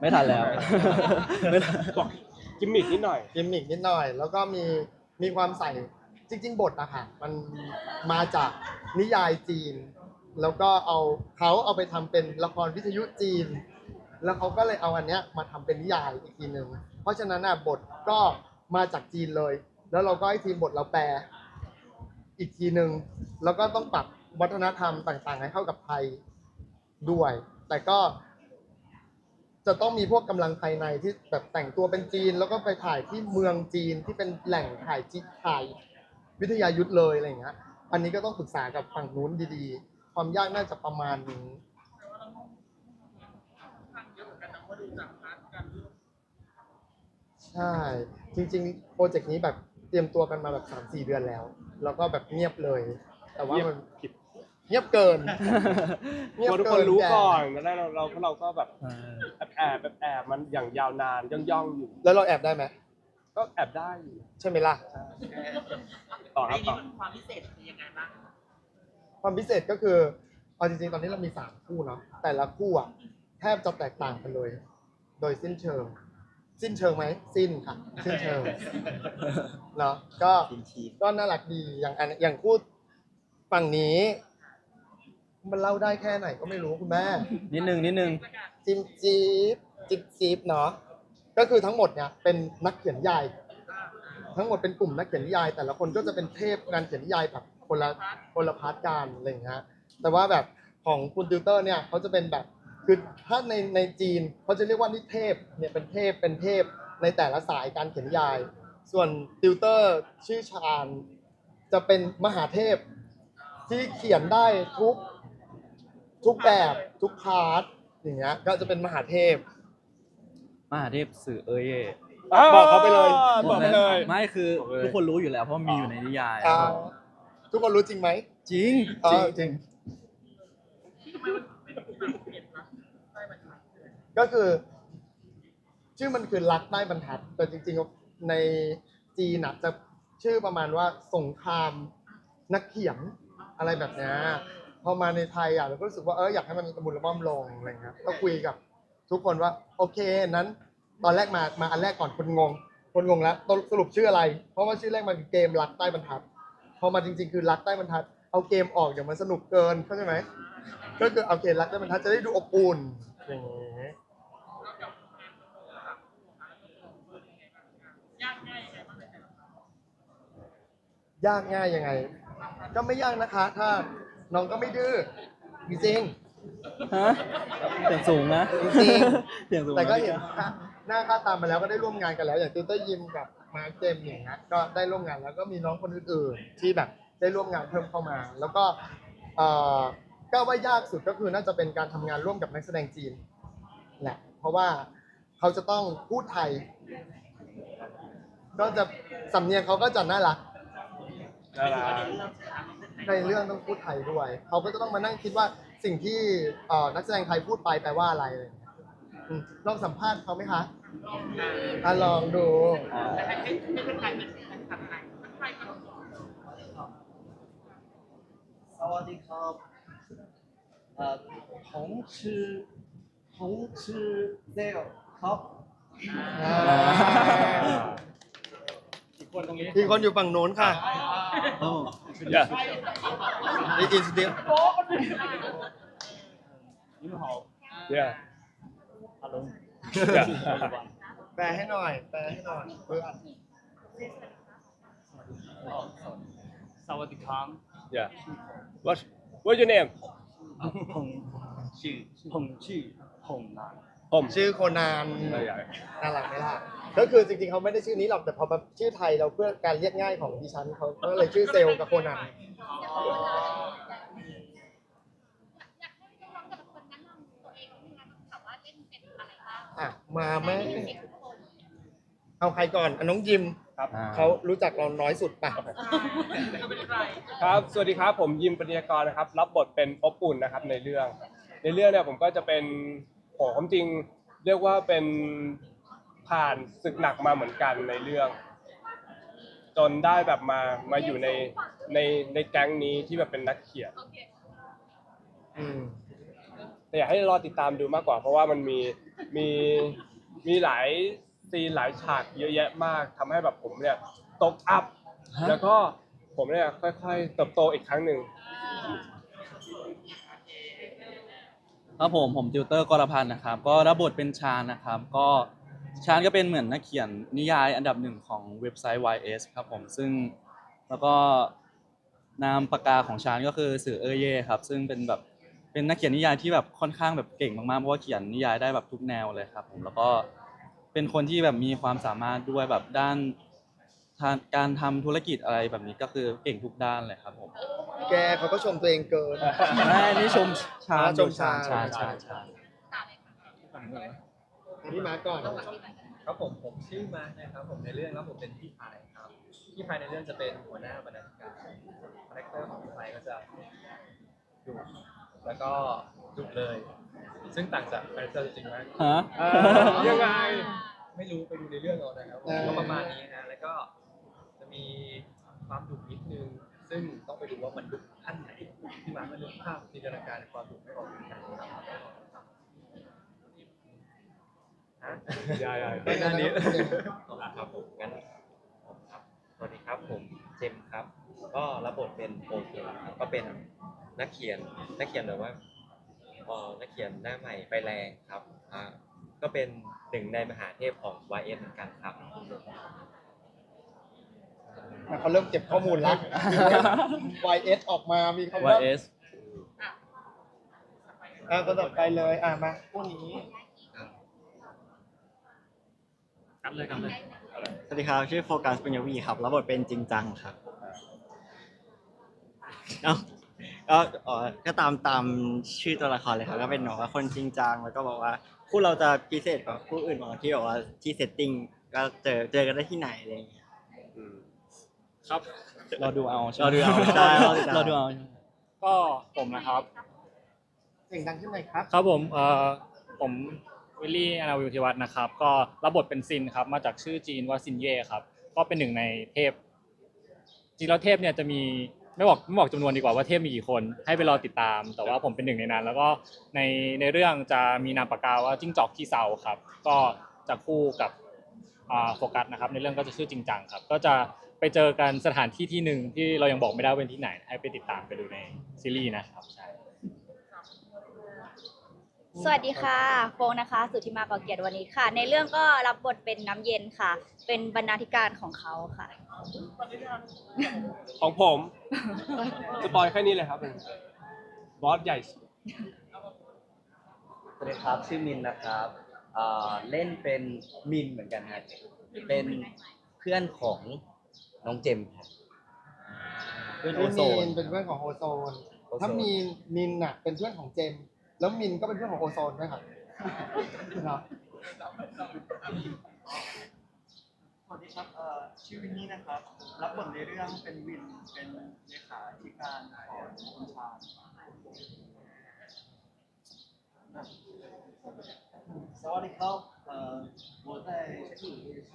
ไม่ทันแล้ว ไม่ทันบอกกิมมิกนิดหน่อย กิมมิกนิดหน่อย แล้วก็มีมีความใส่จริง ๆ บทอะค่ะมันมาจากนิยายจีน แล้วก็เอาเขาเอาไปทำเป็นละครวิทยุจีน แล้วเขาก็เลยเอาอันเนี้ยมาทำเป็นนิยายอีกทีหนึ่งเพราะฉะนั้นอะบทก็มาจากจีนเลย แล้วเราก็ให้ทีมบทเราแปลอีกทีหนึ่งแล้วก็ต้องปรับวัฒนธรรมต่างๆ ให้เข้ากับไทยด้วย แต่ก็ จะต้องมีพวกกำลังภายในที่แบบแต่งตัวเป็นจีน แล้วก็ไปถ่ายที่เมืองจีนที่เป็นแหล่งถ่ายจิถ่ายวิทยายุทธเลยอะไรอย่างเงี้ย อันนี้ก็ต้องปรึกษากับฝั่งนู้นดีๆ ความยากน่าจะประมาณนี้ใช่ จริงๆ โปรเจกต์นี้แบบเตรียมตัวกันมาแบบสามสี่เดือนแล้ว แล้วก็แบบเงียบเลย แต่ว่ามันผิดเงียบเกินกลัวทุกคนรู้แก่อนแล้วเราเราเราก็แบบเออ แอบแอบแอบมันอย่างยาวนานย่องย่องๆอยู่ แล้วเราแอบได้ไหมก็แอบได้อยู่ใช่ไหมล่ะ ต่อคไอ้รับต่อนี่มันความพิเศษคือยังไงบ้างความพิเศษก็คือเอาจริงๆ ตอนนี้เรามีสามคู่เนาะแต่ละคู่อะแทบจะแตกต่างกันเลย โดยสิ้นเชิง สิ้นเชิงไหมสิ้นค่ะสิ้นเชิงเนาะก็ก็น่ารักดีอย่างอันอย่างคู่ฝั่งนี้ มันเล่าได้แค่ไหนก็ไม่รู้คุณแม่ นิดนึงนิดนึง จิมจีบจิบจีบเนาะก็คือทั้งหมดเนี่ยเป็นนักเขียนนิยาย ทั้งหมดเป็นกลุ่มนักเขียนนิยาย แต่ละคนก็จะเป็นเทพงานเขียนนิยายแบบคนละคนละพาร์ทการอะไรอย่างเงี้ยแต่ว่าแบบของคุณติวเตอร์เนี่ยเขาจะเป็นแบบคือถ้าในในจีนเขาจะเรียกว่านิเทพเนี่ยเป็นเทพเป็นเทพในแต่ละสายการเขียนนิยาย ส่วนติวเตอร์ชื่อชาญจะเป็นมหาเทพที่เขียนได้ทุก ทุกแบบทุกพาร์ทอย่างเงี้ยก็จะเป็นมหาเทพ มหาเทพสื่อเอ้ยเย่บอกเขาไปเลย บอกไปเลย ไม่คือบอกไปเลยทุกคนรู้อยู่แล้วเพราะมีอยู่ในนิยายอ่าทุกคนรู้จริงไหมจริงอ๋อจริง จริงที่ทำไมมันเป็นแบบเปลี่ยนนะได้มันก็คือ ชื่อมันคือรักใต้บรรทัด แต่จริงๆในจีนน่ะจะชื่อประมาณว่าสงครามนักเขียนอะไรแบบเนี้ย พอมาในไทยอะเราก็รู้สึกว่าเอออยากให้มันกระมุนละม่อมลงอะไรเงี้ยก็คุยกับทุกคนว่าโอเคนั้นตอนแรกมามาอันแรกก่อนคนงง คนงงแล้วตสรุปชื่ออะไร เพราะว่าชื่อแรกมันคือเกมรักใต้บรรทัดพอมาจริง ๆ คือรักใต้บรรทัด เอาเกมออกเดี๋ยวมันสนุกเกินเข้าใจไหมก็คือเอาเกมรักใต้บรรทัดจะได้ดูอบอุ่นอย่างเงี้ยยากง่ายยังไง ก็ไม่ยากนะคะ ถ้า น้องก็ไม่ดื้อจริง ฮะเสียงสูงนะจริง เสียงสูงๆแต่ก็เห็นนะค่าหน้าค่าตามมาแล้วก็ได้ร่วมงานกันแล้ว อย่างติวเตอร์ยิมกับมาร์คเจมส์อย่างเงี้ยก็ได้ร่วมงานแล้วก็มีน้องคนอื่นๆที่แบบได้ร่วมงานเพิ่มเข้ามา แล้วก็เอ่อก็ว่ายากสุดก็คือน่าจะเป็นการทำงานร่วมกับนักแสดงจีนแหละเพราะว่าเขาจะต้องพูดไทย ก็จะสำเนียงเขาก็จะน่ารัก น่ารัก ในเรื่องต้องพูดไทยด้วย เขาก็จะต้องมานั่งคิดว่าสิ่งที่เอ่อนักแสดงไทยพูดไปแปลว่าอะไรอะไรอย่างเงี้ยอืมลองสัมภาษณ์เขาไหมคะอะลองดูอ่าแต่ให้ให้ให้เป็นใครเป็นเป็นทำไงเป็นใครกันสวัสดีครับเอ่อผมชื่อผมชื่อเซลครับอ่าอีกคนตรงนี้อีกคนอยู่ฝั่งโน้นค่ะ โอ้อย่าอีกอินสติลอย่าฮัลโหลอย่าแปลให้หน่อย แปลให้หน่อยเพื่อนสวัสดีครับอย่า What What's your name อะผมชื่อผมชื่อผมนานผมชื่อโคนานอะไรอย่างน่ารักไหมล่ะ ก็คือจริงๆเขาไม่ได้ชื่อนี้หรอกแต่พอแบบชื่อไทยเราเพื่อการเรียกง่ายของดิฉันเขาก็เลยชื่อเซลล์กับโคนันอยากให้น้องๆแต่ละคนแนะนำตัวเองนิดนึงนะแบบว่าเล่นเป็นอะไรบ้างอะมาไหมได้ยินเสียงทุกคนเอาใครก่อนอะน้องยิมครับอ่าเขารู้จักเราน้อยสุดป่ะก็เป็นใครครับ สวัสดีครับ ผมยิมปริยากรนะครับ รับบทเป็นอบอุ่นนะครับในเรื่อง ในเรื่องเนี่ยผมก็จะเป็นโหความจริงเรียกว่าเป็น ผ่านศึกหนักมาเหมือนกันในเรื่อง จนได้แบบมามาอยู่ในในในแก๊งนี้ที่แบบเป็นนักเขียนโอเคอืมในแต่อยากให้รอติดตามดูมากกว่า เพราะว่ามันมีมีมีหลายซีนหลายฉากเยอะแยะมากทำให้แบบผมเนี่ยตกอัพ ฮะ แล้วก็ผมเนี่ยค่อยๆเติบโตอีกครั้งหนึ่ง ครับผมผมติวเตอร์กรพันธ์นะครับ ก็รับบทเป็นชาญนะครับ ก็ ชาญก็เป็นเหมือนนักเขียนนิยายอันดับหนึ่งของเว็บไซต์ YS ครับผมซึ่งแล้วก็นามปากกาของชาญก็คือสื่อเอเย่ครับ ซึ่งเป็นแบบเป็นนักเขียนนิยายที่แบบค่อนข้างแบบเก่งมากๆเพราะว่าเขียนนิยายได้แบบทุกแนวเลยครับ ผมแล้วก็เป็นคนที่แบบมีความสามารถด้วยแบบด้านทางการทำธุรกิจอะไรแบบนี้ก็คือเก่งทุกด้านเลยครับผมแกเขาก็ชมตัวเองเกิน ไม่นี่ชมชาญอ๋อชมชาญชาญชาญชาญ พี่มาร์คก่อนครับผมผมชื่อมาร์คนะครับ ผมในเรื่องแล้วผมเป็นพี่พายครับพี่พายในเรื่องจะเป็นหัวหน้าบรรณาธิการคาแรคเตอร์ของพี่พายก็จะดุแล้วก็ดุเลย ซึ่งต่างจากคาแรคเตอร์จริงๆมากฮะเออยังไง ไม่รู้ไปดูในเรื่องเอานะครับเออก็ประมาณนี้นะแล้วก็จะมีความดุนิดนึง ซึ่งต้องไปดูว่ามันดุขั้นไหนที่มาร์คก็นึกภาพจินตนาการในความดุไม่ออกเหมือนกันครับ ฮะใช่ไม่นานนี้ ครับผมงั้นผมครับ สวัสดีครับผมเจมส์ครับ ก็รับบทเป็นโอเคครับก็เป็นนักเขียนนักเขียนแบบว่าเอ่อนักเขียนหน้าใหม่ไฟแรงครับอ่าก็เป็นหนึ่งในมหาเทพของ YS เหมือนกันครับ เขาเริ่มเก็บข้อมูลแล้ว YS ออกมา มีคำว่า YS อ่าคนต่อไปเลย อ่ามาคู่นี้ กันเลยกันเลยสวัสดีครับชื่อโฟกัสปุญญวีครับรับบทเป็นจริงจังครับเอ้าก็เอ๋อก็ตามตามชื่อตัวละครเลยครับก็เป็นแบบว่าคนจริงจังแล้วก็บอกว่าคู่เราจะพิเศษกว่าคู่อื่นบางที่แบบว่าที่เซตติ้งก็เจอเจอกันได้ที่ไหนอะไรอย่างเงี้ยครับ เราดูเอาใช่ไหมเราดูเอาใช่เราดูเอาเราดูเอาใช่ไหมก็ผมนะครับ เสียงดังขึ้นหน่อยครับ ครับผมเอ่อผม วิลลี่อนาวิวทิวัฒน์นะครับ ก็รับบทเป็นซินครับ มาจากชื่อจีนว่าซินเย่ครับ ก็เป็นหนึ่งในเทพ จริงแล้วเทพเนี่ยจะมีไม่บอกไม่บอกจำนวนดีกว่าว่าเทพมีกี่คน ให้ไปรอติดตาม แต่ว่าผมเป็นหนึ่งในนั้น แล้วก็ในในเรื่องจะมีนามปากกาว่าจิ้งจอกขี้เศร้าครับ ก็จะคู่กับอ่าโฟกัสนะครับ ในเรื่องก็จะชื่อจริงจังครับ ก็จะไปเจอกันสถานที่ที่หนึ่งที่เรายังบอกไม่ได้ว่าเป็นที่ไหน ให้ไปติดตามไปดูในซีรีส์นะครับใช่ สวัสดีค่ะโฟงนะคะ สุธิมาก่อเกียรติวันนี้ค่ะ ในเรื่องก็รับบทเป็นน้ำเย็นค่ะ เป็นบรรณาธิการของเขาค่ะ ของผมสปอยแค่นี้เลยครับบอสใหญ่สุดสวัสดีครับชื่อมินนะครับเอ่อเล่นเป็นมินเหมือนกันครับเป็นเพื่อนของน้องเจมส์ครับ เป็นโอพี่โซมีนนเป็นเพื่อนของโอโซน โอโซน ถ้ามีนมินน่ะเป็นเพื่อนของเจมส์ แล้วมินก็เป็นเพื่อนของโอโซนด้วยครับเนาะ สวัสดีครับเอ่อชื่อวินนี่นะครับ รับบทในเรื่องเป็นวินเป็นเลขาธิการของคุณชาญ สวัสดีครับเอ่อ我在这里是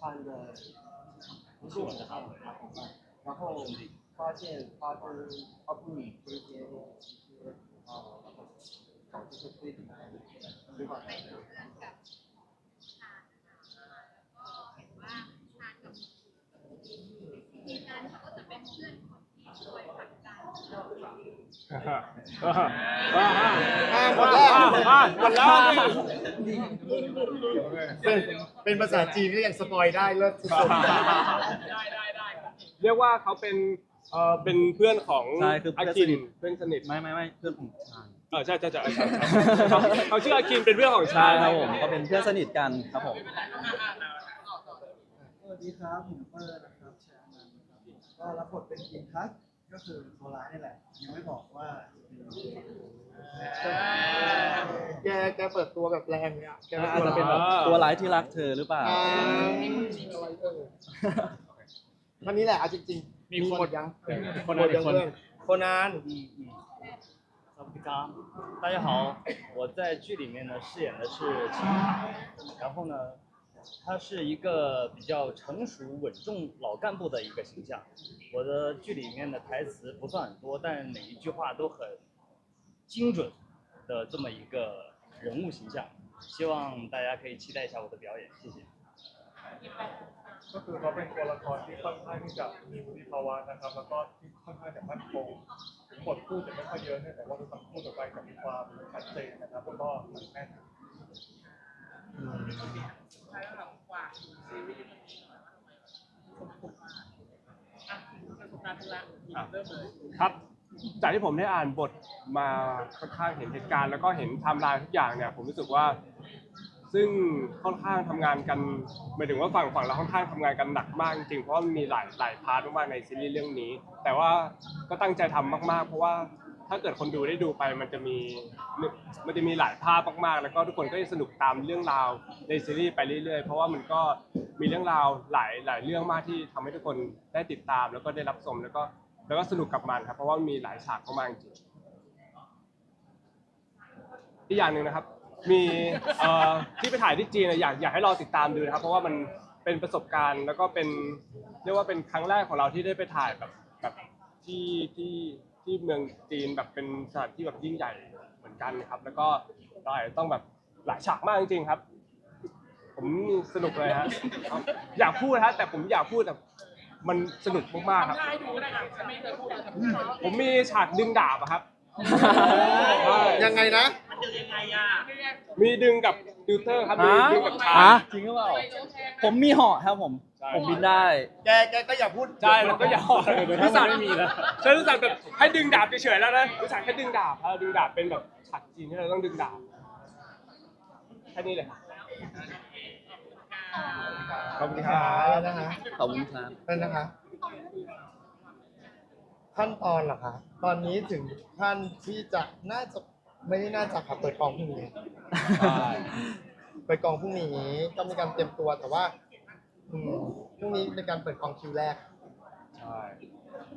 看看不是我的号然后发现他跟他父母之间其实啊就是非常的没法 หมดแล้วหมดแล้วเป็นเป็นภาษาจีนที่ยังสปอยได้เลิศสุดเรียกว่าเขาเป็นเอ่อเป็นเพื่อนของใช่คืออาเพื่อนคิสนินเพื่อนสนิทไม่ไม่ไม่เพื่อนของชาญเออใช่ใช่ใช่ใช่เขาเขาชื่ออาคินเป็นเพื่อนของใช่ชาญครับผมก็เป็นเพื่อนสนิทกันครับผมสวัสดีครับผมเปอร์นะครับแชร์นันครับก็รับบทเป็นอินทัศน์ ก็คือตัวร้ายนี่แหละ ยังไม่บอกว่าเป็น แกแกเปิดตัวแบบแรงเนี่ยแก อาจจะเป็นแบบตัวร้ายที่รักเธอหรือเปล่า อ่าอะไรเออท่านี้แหละเอาจริงๆ มีคน หมดยัง คน หม นั้น ดยัง อีกคน เพื่อนคนนั้น สวัสดี 刚。大家好，我在剧里面呢饰演的是秦凯，然后呢， 他是一个比较成熟稳重老干部的一个形象。我的剧里面的台词不算很多，但每一句话都很精准的这么一个人物形象。希望大家可以期待一下我的表演，谢谢。 ก็คือเขาเป็นตัวละครที่ค่อนข้างที่จะมีวุฒิภาวะนะครับ แล้วก็ที่ค่อนข้างจะมั่นคงถึงบทพูดจะไม่ค่อยเยอะเนี่ยแต่ว่าคำพูดออกไปจะมีความชัดเจนนะครับแล้วก็หนักแน่น ใ ช้แบบกว่าซีรีส์เรื่องนี้หน่อยว่าทำไมคนคนมากอะประสบการณ์ทุกละเริ่มเลยครับ จากที่ผมได้อ่านบทมาค่อนข้างเห็นเหตุการณ์แล้วก็เห็นไทม์ไลน์ทุกอย่างเนี่ยผมรู้สึกว่า ซึ่งค่อนข้างทำงานกันหมายถึงว่าฝั่งฝั่งเราค่อนข้างทำงานกันหนักมากจริงๆเพราะว่ามีหลายหลายพาร์ทมากๆในซีรีส์เรื่องนี้ แต่ว่าก็ตั้งใจทำมากๆ เพราะว่า ถ้าเกิดคนดูได้ดูไปมันจะมีมันจะมีหลายภาพมากๆ แล้วก็ทุกคนก็จะสนุกตามเรื่องราวในซีรีส์ไปเรื่อยๆ เพราะว่ามันก็มีเรื่องราวหลายหลายเรื่องมากที่ทำให้ทุกคนได้ติดตาม แล้วก็ได้รับชมแล้วก็แล้วก็สนุกกับมันครับเพราะว่ามันมีหลายฉากมากๆจริงอีกอย่างหนึ่งนะครับ มีที่ไปถ่ายที่จีนอะอยากอยากให้เรอติดตามดูนะครับ เพราะว่ามันเป็นประสบการณ์แล้วก็เป็นเรียกว่าเป็นครั้งแรกของเราที่ได้ไปถ่ายแบบแบบที่ที่ ที่เมืองจีนแบบเป็นสถานที่แบบยิ่งใหญ่เหมือนกันนะครับ แล้วก็เราอาจจะต้องแบบหลายฉากมากจริงๆครับ ผมสนุกเลยฮะอยากพูดฮะแต่ผมอยากพูดแต่มันสนุกมากๆครับ ทำท่าให้ดูก็ได้อะจะไม่เคยพูดเลยแต่พูดเนาะผมมีฉากดึงดาบอะครับ ใช่ ยังไงนะ มันดึงยังไงอะมีดึงกับติวเตอร์ครับมีฮะดึงกับชาฮะยจริงหรือเปล่าผมมีเหาะครับผมใช่ ผมบินได้ แกแกก็อย่าพูดใช่แล้วก็อย่าหอดถ้าสั่งไม่มีนะฉันรู้สึกแบบให้ดึงดาบเฉยๆแล้วนะรู้สึกแค่ดึงดาบถ้าดึงดาบเป็นแบบฉากจีนที่เราต้องดึงดาบแค่นี้เลยครับขอบคุณครัอะไรบนะคะขอบคุณครับอะไรนะคะ ขั้นตอนเหรอคะ ตอนนี้ถึงขั้นที่จะน่าจะไม่ได้น่าจะค่ะเปิดกองพรุ่งนี้ เปิดกองพรุ่งนี้ก็มีการเตรียมตัวแต่ว่า อืมพรุ่งนี้เป็นการเปิดกองคิวแรก ใช่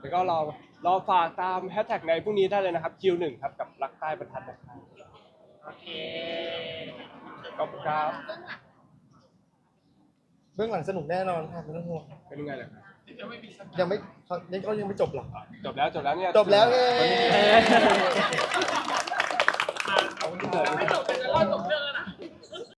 แล้วก็รอรอฝากตามแฮชแท็กในพรุ่งนี้ได้เลยนะครับ Q1 ครับกับรักใต้บรรทัดนะครับโอเคขอบคุณครับเบื้องหลังสนุกแน่นอนค่ะไม่ต้องห่วงเป็นยังไงเลยครับยังไม่เขายังเขายังไม่จบหรอก จบแล้วจบแล้วเนี่ยจบแล้วเฮ้ขอบคุณครับไม่จบแต่จะเล่าจบเรื่อง